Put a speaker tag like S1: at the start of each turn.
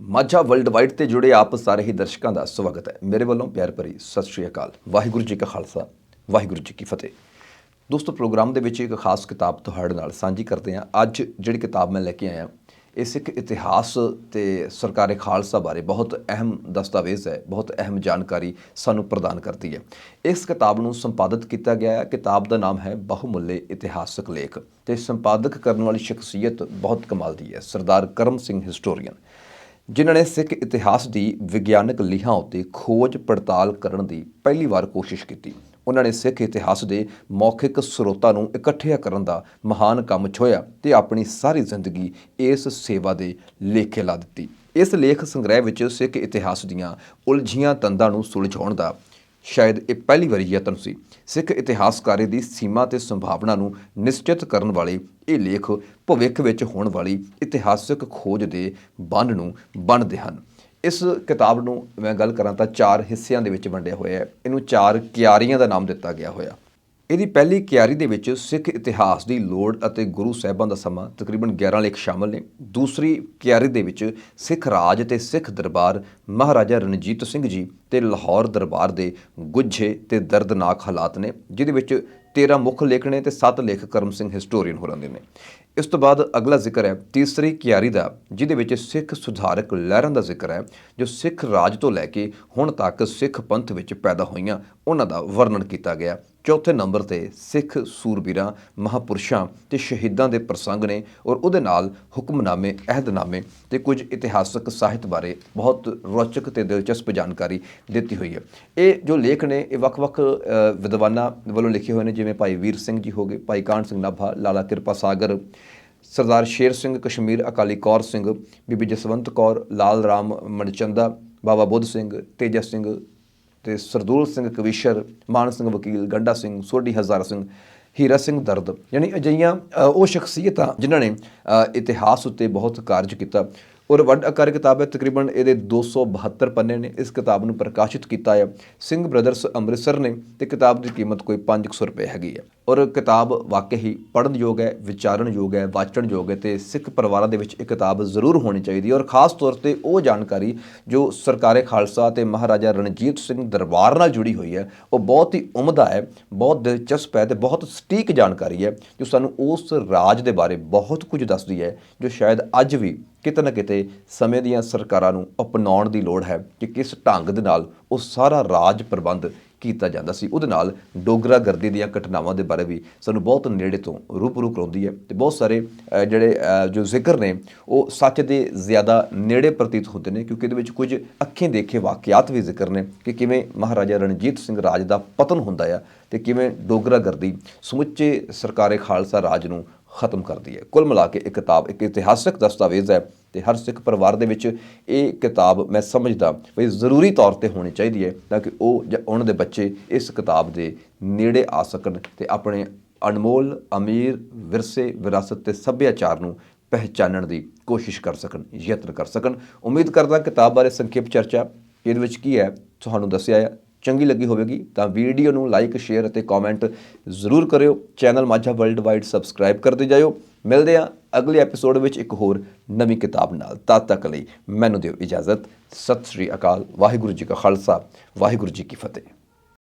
S1: Majha world wide ਤੇ ਜੁੜੇ ਆਪ ਸਾਰੇ ਹੀ ਦਰਸ਼ਕਾਂ ਦਾ ਸਵਾਗਤ ਹੈ। ਮੇਰੇ ਵੱਲੋਂ ਪਿਆਰ ਭਰੀ ਸਤਿ ਸ਼੍ਰੀ ਅਕਾਲ। ਵਾਹਿਗੁਰੂ ਜੀ ਕਾ ਖਾਲਸਾ, ਵਾਹਿਗੁਰੂ ਜੀ ਕੀ ਫਤਿਹ। ਦੋਸਤੋ, ਪ੍ਰੋਗਰਾਮ ਦੇ ਵਿੱਚ ਇੱਕ ਖਾਸ ਕਿਤਾਬ ਤੁਹਾਡੇ ਨਾਲ ਸਾਂਝੀ ਕਰਦੇ ਹਾਂ। ਅੱਜ ਜਿਹੜੀ ਕਿਤਾਬ ਮੈਂ ਲੈ ਕੇ ਆਇਆ, ਇਹ ਸਿੱਖ ਇਤਿਹਾਸ ਤੇ ਸਰਕਾਰੇ ਖਾਲਸਾ ਬਾਰੇ ਬਹੁਤ ਅਹਿਮ ਦਸਤਾਵੇਜ਼ ਹੈ, ਬਹੁਤ ਅਹਿਮ ਜਾਣਕਾਰੀ ਸਾਨੂੰ ਪ੍ਰਦਾਨ ਕਰਦੀ ਹੈ। ਇਸ ਕਿਤਾਬ ਨੂੰ ਸੰਪਾਦਿਤ ਕੀਤਾ ਗਿਆ ਹੈ। ਕਿਤਾਬ ਦਾ ਨਾਮ ਹੈ ਬਹੁਮੁੱਲੇ ਇਤਿਹਾਸਕ ਲੇਖ ਤੇ ਸੰਪਾਦਕ ਕਰਨ ਵਾਲੀ ਸ਼ਖਸੀਅਤ ਬਹੁਤ ਕਮਾਲ ਦੀ ਹੈ। ਸਰਦਾਰ ਕਰਮ ਸਿੰਘ ਹਿਸਟੋਰੀਅਨ ਜਿਨ੍ਹਾਂ ਨੇ ਸਿੱਖ ਇਤਿਹਾਸ ਦੀ ਵਿਗਿਆਨਕ ਲੀਹਾਂ ਉੱਤੇ ਖੋਜ ਪੜਤਾਲ ਕਰਨ ਦੀ ਪਹਿਲੀ ਵਾਰ ਕੋਸ਼ਿਸ਼ ਕੀਤੀ। ਉਹਨਾਂ ਨੇ ਸਿੱਖ ਇਤਿਹਾਸ ਦੇ ਮੌਖਿਕ ਸਰੋਤਾਂ ਨੂੰ ਇਕੱਠਿਆ ਕਰਨ ਦਾ ਮਹਾਨ ਕੰਮ ਛੋਇਆ ਤੇ ਆਪਣੀ ਸਾਰੀ ਜ਼ਿੰਦਗੀ ਇਸ ਸੇਵਾ ਦੇ ਲੇਖੇ ਲਾ ਦਿੱਤੀ। ਇਸ ਲੇਖ ਸੰਗ੍ਰਹਿ ਵਿੱਚ ਸਿੱਖ ਇਤਿਹਾਸ ਦੀਆਂ ਉਲਝੀਆਂ ਤੰਦਾਂ ਨੂੰ ਸੁਲਝਾਉਣ ਦਾ ਸ਼ਾਇਦ ਇਹ ਪਹਿਲੀ ਵਾਰੀ ਯਤਨ ਸੀ। ਸਿੱਖ ਇਤਿਹਾਸਕਾਰੀ ਦੀ ਸੀਮਾ ਤੇ ਸੰਭਾਵਨਾ ਨੂੰ ਨਿਸ਼ਚਿਤ ਕਰਨ ਵਾਲੇ ਇਹ ਲੇਖ ਭਵਿੱਖ ਵਿੱਚ ਹੋਣ ਵਾਲੀ ਇਤਿਹਾਸਕ ਖੋਜ ਦੇ ਬੰਨ ਨੂੰ ਬਣਦੇ ਹਨ। ਇਸ ਕਿਤਾਬ ਨੂੰ ਮੈਂ ਗੱਲ ਕਰਾਂ ਤਾਂ ਚਾਰ ਹਿੱਸਿਆਂ ਦੇ ਵਿੱਚ ਵੰਡਿਆ ਹੋਇਆ ਹੈ। ਇਹਨੂੰ ਚਾਰ ਕਿਆਰੀਆਂ ਦਾ ਨਾਮ ਦਿੱਤਾ ਗਿਆ ਹੋਇਆ। ਇਹਦੀ ਪਹਿਲੀ ਕਿਆਰੀ ਦੇ ਵਿੱਚ ਸਿੱਖ ਇਤਿਹਾਸ ਦੀ ਲੋੜ ਅਤੇ ਗੁਰੂ ਸਾਹਿਬਾਂ ਦਾ ਸਮਾਂ ਤਕਰੀਬਨ 11 ਲੇਖ ਸ਼ਾਮਲ ਨੇ। ਦੂਸਰੀ ਕਿਆਰੀ ਦੇ ਵਿੱਚ ਸਿੱਖ ਰਾਜ ਤੇ ਸਿੱਖ ਦਰਬਾਰ ਮਹਾਰਾਜਾ ਰਣਜੀਤ ਸਿੰਘ ਜੀ ਤੇ ਲਾਹੌਰ ਦਰਬਾਰ ਦੇ ਗੁੱਝੇ ਤੇ ਦਰਦਨਾਕ ਹਾਲਾਤ ਨੇ, ਜਿਹਦੇ ਵਿੱਚ 13 ਮੁੱਖ ਲੇਖ ਨੇ ਤੇ 7 ਲੇਖ ਕਰਮ ਸਿੰਘ ਹਿਸਟੋਰੀਅਨ ਹੋਰਾਂ ਦੇ ਨੇ। ਇਸ ਤੋਂ ਬਾਅਦ ਅਗਲਾ ਜ਼ਿਕਰ ਹੈ ਤੀਸਰੀ ਕਿਆਰੀ ਦਾ, ਜਿਹਦੇ ਵਿੱਚ ਸਿੱਖ ਸੁਧਾਰਕ ਲਹਿਰਾਂ ਦਾ ਜ਼ਿਕਰ ਹੈ, ਜੋ ਸਿੱਖ ਰਾਜ ਤੋਂ ਲੈ ਕੇ ਹੁਣ ਤੱਕ ਸਿੱਖ ਪੰਥ ਵਿੱਚ ਪੈਦਾ ਹੋਈਆਂ, ਉਹਨਾਂ ਦਾ ਵਰਣਨ ਕੀਤਾ ਗਿਆ ਚੌਥੇ ਨੰਬਰ ਤੇ ਸਿੱਖ ਸੂਰਬੀਰਾਂ, ਮਹਾਪੁਰਸ਼ਾਂ ਤੇ ਸ਼ਹੀਦਾਂ ਦੇ ਪ੍ਰਸੰਗ ਨੇ ਔਰ ਉਹਦੇ ਨਾਲ ਹੁਕਮਨਾਮੇ, ਅਹਿਦਨਾਮੇ ਤੇ ਕੁਝ ਇਤਿਹਾਸਕ ਸਾਹਿਤ ਬਾਰੇ ਬਹੁਤ ਰੌਚਕ ਤੇ ਦਿਲਚਸਪ ਜਾਣਕਾਰੀ ਦਿੱਤੀ ਹੋਈ ਹੈ। ਇਹ ਜੋ ਲੇਖ ਨੇ, ਇਹ ਵੱਖ-ਵੱਖ ਵਿਦਵਾਨਾਂ ਵੱਲੋਂ ਲਿਖੇ ਹੋਏ ਨੇ ਜਿਵੇਂ ਭਾਈ ਵੀਰ ਸਿੰਘ ਜੀ ਹੋਗੇ ਭਾਈ ਕਾਹਨ ਸਿੰਘ ਨਾਭਾ, ਲਾਲਾ ਕਿਰਪਾ ਸਾਗਰ, ਸਰਦਾਰ ਸ਼ੇਰ ਸਿੰਘ ਕਸ਼ਮੀਰ, ਅਕਾਲੀ ਕੌਰ ਸਿੰਘ, ਬੀਬੀ ਜਸਵੰਤ ਕੌਰ, ਲਾਲ ਰਾਮ ਮਣਚੰਦਾ, ਬਾਬਾ ਬੁੱਧ ਸਿੰਘ ਤੇਜਾ ਸਿੰਘ ਤੇ ਸਰਦੂਲ ਸਿੰਘ ਕਵੀਸ਼ਰ, ਮਾਨ ਸਿੰਘ ਵਕੀਲ, ਗੰਡਾ ਸਿੰਘ, ਸੋਢੀ ਹਜ਼ਾਰਾ ਸਿੰਘ, ਹੀਰਾ ਸਿੰਘ ਦਰਦ। ਯਾਨੀ ਅਜਿਹੀਆਂ ਉਹ ਸ਼ਖਸੀਅਤਾਂ ਜਿਨ੍ਹਾਂ ਨੇ ਇਤਿਹਾਸ ਉੱਤੇ ਬਹੁਤ ਕਾਰਜ ਕੀਤਾ। ਔਰ ਵੱਡ ਆਕਾਰ ਕਿਤਾਬ ਹੈ, ਤਕਰੀਬਨ ਇਹਦੇ 272 ਪੰਨੇ ਨੇ। ਇਸ ਕਿਤਾਬ ਨੂੰ ਪ੍ਰਕਾਸ਼ਿਤ ਕੀਤਾ ਹੈ। ਸਿੰਘ ਬ੍ਰਦਰਸ ਅੰਮ੍ਰਿਤਸਰ ਨੇ ਤੇ ਕਿਤਾਬ ਦੀ ਕੀਮਤ ਕੋਈ 500 ਰੁਪਏ ਹੈਗੀ ਹੈ। ਔਰ ਕਿਤਾਬ ਵਾਕਈ ਹੀ ਪੜ੍ਹਨ ਯੋਗ ਹੈ ਵਿਚਾਰਨ ਯੋਗ ਹੈ ਵਾਚਣ ਯੋਗ ਹੈ ਤੇ ਸਿੱਖ ਪਰਿਵਾਰਾਂ ਦੇ ਵਿੱਚ ਇਹ ਕਿਤਾਬ ਜ਼ਰੂਰ ਹੋਣੀ ਚਾਹੀਦੀ ਹੈ। ਔਰ ਖਾਸ ਤੌਰ ਤੇ ਉਹ ਜਾਣਕਾਰੀ ਜੋ ਸਰਕਾਰੇ ਖਾਲਸਾ ਤੇ ਮਹਾਰਾਜਾ ਰਣਜੀਤ ਸਿੰਘ ਦਰਬਾਰ ਨਾਲ ਜੁੜੀ ਹੋਈ ਹੈ, ਉਹ ਬਹੁਤ ਹੀ ਉਮਦਾ ਹੈ, ਬਹੁਤ ਦਿਲਚਸਪ ਹੈ ਤੇ ਬਹੁਤ ਸਟੀਕ ਜਾਣਕਾਰੀ ਹੈ, ਜੋ ਸਾਨੂੰ ਉਸ ਰਾਜ ਦੇ ਬਾਰੇ ਬਹੁਤ ਕੁਝ ਦੱਸਦੀ ਹੈ, ਜੋ ਸ਼ਾਇਦ ਅੱਜ ਵੀ ਕਿਤੇ ਨਾ ਕਿਤੇ ਸਮੇਂ ਦੀਆਂ ਸਰਕਾਰਾਂ ਨੂੰ ਅਪਣਾਉਣ ਦੀ ਲੋੜ ਹੈ ਕਿ ਕਿਸ ਢੰਗ ਦੇ ਨਾਲ ਉਹ ਸਾਰਾ ਰਾਜ ਪ੍ਰਬੰਧ ਕੀਤਾ ਜਾਂਦਾ ਸੀ। ਉਹਦੇ ਨਾਲ ਡੋਗਰਾ ਗਰਦੀ ਦੀਆਂ ਘਟਨਾਵਾਂ ਦੇ ਬਾਰੇ ਵੀ ਸਾਨੂੰ ਬਹੁਤ ਨੇੜੇ ਤੋਂ ਰੂਬਰੂ ਕਰਾਉਂਦੀ ਹੈ ਤੇ ਬਹੁਤ ਸਾਰੇ ਜਿਹੜੇ ਜੋ ਜ਼ਿਕਰ ਨੇ, ਉਹ ਸੱਚ ਦੇ ਜ਼ਿਆਦਾ ਨੇੜੇ ਪ੍ਰਤੀਤ ਹੁੰਦੇ ਨੇ ਕਿਉਂਕਿ ਇਹਦੇ ਵਿੱਚ ਕੁਝ ਅੱਖੀਂ ਦੇਖੇ ਵਾਕਿਆਤ ਵੀ ਜ਼ਿਕਰ ਨੇ ਕਿ ਕਿਵੇਂ ਮਹਾਰਾਜਾ ਰਣਜੀਤ ਸਿੰਘ ਰਾਜ ਦਾ ਪਤਨ ਹੁੰਦਾ ਆ ਤੇ ਕਿਵੇਂ ਡੋਗਰਾ ਗਰਦੀ ਸਮੁੱਚੇ ਸਰਕਾਰੇ ਖਾਲਸਾ ਰਾਜ ਨੂੰ ਖਤਮ ਕਰਦੀ ਹੈ। ਕੁੱਲ ਮਿਲਾ ਕੇ ਇਹ ਕਿਤਾਬ, ਇੱਕ ਇਤਿਹਾਸਕ ਦਸਤਾਵੇਜ਼ ਹੈ। ਤੇ ਹਰ ਸਿੱਖ ਪਰਿਵਾਰ ਦੇ ਵਿੱਚ ਇਹ ਕਿਤਾਬ ਮੈਂ ਸਮਝਦਾ ਵੀ ਜ਼ਰੂਰੀ ਤੌਰ ਤੇ ਹੋਣੀ ਚਾਹੀਦੀ ਹੈ ਤਾਂ ਕਿ ਉਹ ਜਾਂ ਉਹਨਾਂ ਦੇ ਬੱਚੇ ਇਸ ਕਿਤਾਬ ਦੇ ਨੇੜੇ ਆ ਸਕਣ ਤੇ ਆਪਣੇ ਅਨਮੋਲ, ਅਮੀਰ, ਵਿਰਸੇ, ਵਿਰਾਸਤ ਤੇ ਸੱਭਿਆਚਾਰ ਨੂੰ ਪਹਿਚਾਨਣ ਦੀ ਕੋਸ਼ਿਸ਼ ਕਰ ਸਕਣ, ਯਤਨ ਕਰ ਸਕਣ। ਉਮੀਦ ਕਰਦਾ ਕਿਤਾਬ ਬਾਰੇ ਸੰਖੇਪ ਚਰਚਾ, ਇਹਦੇ ਵਿੱਚ ਕੀ ਹੈ ਤੁਹਾਨੂੰ ਦੱਸਿਆ ਹੈ ਚੰਗੀ ਲੱਗੀ ਹੋਵੇਗੀ ਤਾਂ ਵੀਡੀਓ ਨੂੰ ਲਾਈਕ, ਸ਼ੇਅਰ ਅਤੇ ਕਮੈਂਟ ਜ਼ਰੂਰ ਕਰਿਓ। Channel Majha world wide subscribe ਕਰਦੇ ਜਾਇਓ। ਮਿਲਦੇ ਹਾਂ ਅਗਲੇ ਐਪੀਸੋਡ ਵਿੱਚ ਇੱਕ ਹੋਰ ਨਵੀਂ ਕਿਤਾਬ ਨਾਲ। ਤਦ ਤੱਕ ਲਈ ਮੈਨੂੰ ਦਿਓ ਇਜਾਜ਼ਤ। ਸਤਿ ਸ੍ਰੀ ਅਕਾਲ। ਵਾਹਿਗੁਰੂ ਜੀ ਕਾ ਖਾਲਸਾ। ਵਾਹਿਗੁਰੂ ਜੀ ਕੀ ਫਤਿਹ।